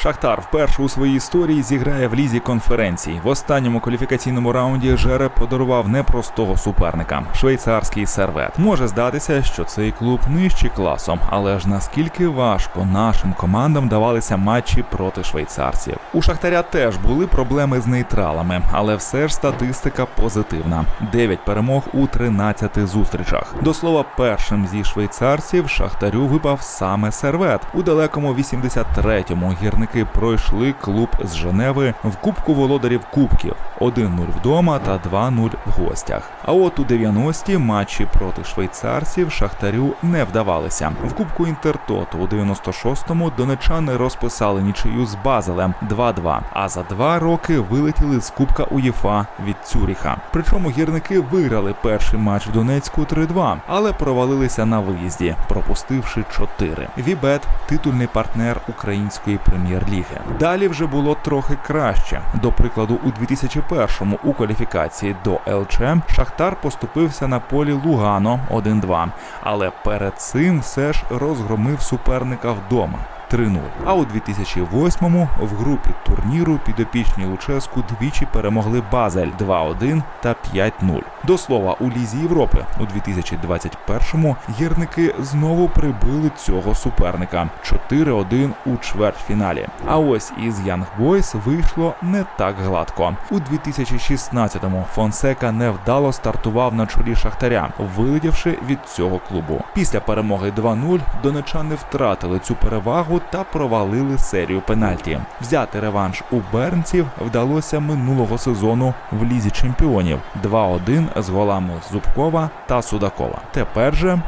Шахтар вперше у своїй історії зіграє в лізі конференцій. В останньому кваліфікаційному раунді Жереб подарував непростого суперника швейцарський сервет. Може здатися, що цей клуб нижчий класом, але ж наскільки важко нашим командам давалися матчі проти швейцарців. У Шахтаря теж були проблеми з нейтралами, але все ж статистика позитивна: 9 перемог у 13 зустрічах. До слова, першим зі швейцарців Шахтарю випав саме сервет. У далекому 83-му гірники пройшли клуб з Женеви в Кубку володарів Кубків 1-0 вдома та 2-0 в гостях. А от у 90-ті матчі проти швейцарців Шахтарю не вдавалися. В Кубку Інтертоту у 96-му донечани розписали нічию з Базелем 2-2, а за два роки вилетіли з Кубка УЄФА від Цюріха. Причому гірники виграли перший матч в Донецьку 3-2, але провалилися на виїзді, пропустивши 4. Вібет титульний партнер української прем'єр-ліги. Далі вже було трохи краще. До прикладу, у 2001-му у кваліфікації до ЛЧ Шахтар поступився на полі Лугано 1-2, але перед цим все ж розгромив суперника вдома. 3-0. А у 2008-му в групі турніру підопічні Луческу двічі перемогли Базель 2-1 та 5-0. До слова, у Лізі Європи у 2021-му гірники знову прибили цього суперника 4-1 у чвертьфіналі. А ось із Young Boys вийшло не так гладко. У 2016-му Фонсека невдало стартував на чолі Шахтаря, вилетівши від цього клубу. Після перемоги 2-0 донечани втратили цю перевагу та провалили серію пенальті. Взяти реванш у бернців вдалося минулого сезону в лізі чемпіонів 2-1 з голами Зубкова та Судакова. Тепер же